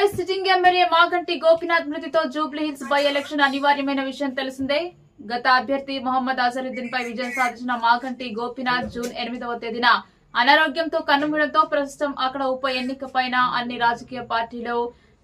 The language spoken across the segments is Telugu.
BRS sitting MLA Maganti Gopinath మృతితో Jubilee Hills by election అనివార్యమైన విషయం తెలిసిందే. గత అభ్యర్థి మొహమ్మద్ అజరుద్దీన్ పై విజయం సాధించిన మాగంటి గోపినాథ్ జూన్ ఎనిమిదవ తేదీన అనారోగ్యంతో కన్నుమూయడంతో ప్రస్తుతం అక్కడ ఉప ఎన్నిక పైన అన్ని రాజకీయ పార్టీలు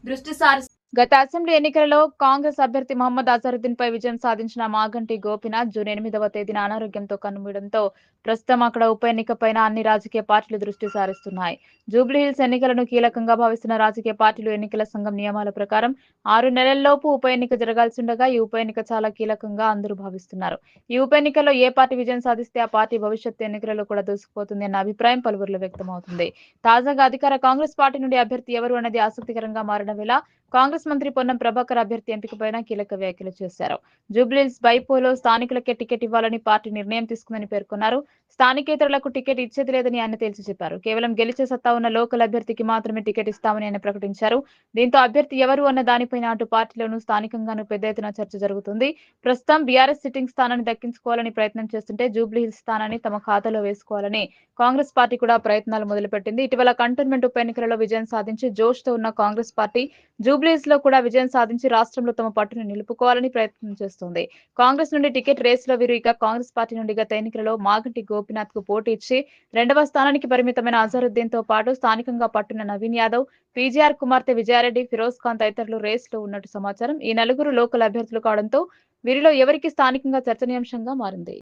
దృష్టి సారి గత అసెంబ్లీ ఎన్నికలలో కాంగ్రెస్ అభ్యర్థి మహమ్మద్ అజరుద్దీన్ పై విజయం సాధించిన మాగంటి గోపినాథ్ జూన్ ఎనిమిదవ తేదీన అనారోగ్యంతో కన్నుమూయడంతో ప్రస్తుతం అక్కడ ఉప ఎన్నిక పైన అన్ని రాజకీయ పార్టీలు దృష్టి సారిస్తున్నాయి. జూబ్లీహిల్స్ ఎన్నికలను కీలకంగా భావిస్తున్న రాజకీయ పార్టీలు ఎన్నికల సంఘం నియమాల ప్రకారం ఆరు నెలల్లోపు ఉప ఎన్నిక జరగాల్సి ఉండగా ఈ ఉప ఎన్నిక చాలా కీలకంగా అందరూ భావిస్తున్నారు. ఈ ఉప ఎన్నికల్లో ఏ పార్టీ విజయం సాధిస్తే ఆ పార్టీ భవిష్యత్తు ఎన్నికలలో కూడా దూసుకుపోతుంది అన్న అభిప్రాయం పలువురిలో వ్యక్తమవుతుంది. తాజాగా అధికార కాంగ్రెస్ పార్టీ నుండి అభ్యర్థి ఎవరు అనేది ఆసక్తికరంగా మారడం వేళ కాంగ్రెస్ మంత్రి పొన్నం ప్రభాకర్ అభ్యర్థి ఎంపికపైన కీలక వ్యాఖ్యలు చేశారు. జూబ్లీస్ బైపోలో స్థానికులకే టికెట్ ఇవ్వాలని పార్టీ నిర్ణయం తీసుకుందని పేర్కొన్నారు. స్థానికేతరులకు టికెట్ ఇచ్చేది లేదని ఆయన తేల్చి చెప్పారు. కేవలం గెలిచే సత్తా ఉన్న లోకల్ అభ్యర్థికి మాత్రమే టికెట్ ఇస్తామని ఆయన ప్రకటించారు. దీంతో అభ్యర్థి ఎవరు అన్న దానిపైన అటు పార్టీలోనూ స్థానికంగానూ పెద్ద ఎత్తున చర్చ జరుగుతుంది. ప్రస్తుతం బీఆర్ఎస్ సిట్టింగ్ స్థానాన్ని దక్కించుకోవాలని ప్రయత్నం చేస్తుంటే జూబ్లీహిల్స్ స్థానాన్ని తమ ఖాతాలో వేసుకోవాలని కాంగ్రెస్ పార్టీ కూడా ప్రయత్నాలు మొదలుపెట్టింది. ఇటీవల కంటోన్మెంట్ ఉప ఎన్నికలలో విజయం సాధించి జోష్తో ఉన్న కాంగ్రెస్ పార్టీ జూబ్లీస్ లో కూడా విజయం సాధించి రాష్ట్రంలో తమ పట్టును నిలుపుకోవాలని ప్రయత్నం చేస్తోంది. కాంగ్రెస్ నుండి టికెట్ రేసులో వీరు ఇక కాంగ్రెస్ పార్టీ నుండి గత ఎన్నికలలో మాగంటి గోపినాథ్కు పోటీ ఇచ్చి రెండవ స్థానానికి పరిమితమైన అజరుద్దీన్తో పాటు స్థానికంగా పట్టున్న నవీన్ యాదవ్ పీజీఆర్ కుమార్తె విజయారెడ్డి ఫిరోజ్ ఖాన్ తదితరులు రేసులో ఉన్నట్టు సమాచారం ఈ నలుగురు లోకల్ అభ్యర్థులు కావడంతో వీరిలో ఎవరికి స్థానికంగా చర్చనీయాంశంగా మారింది?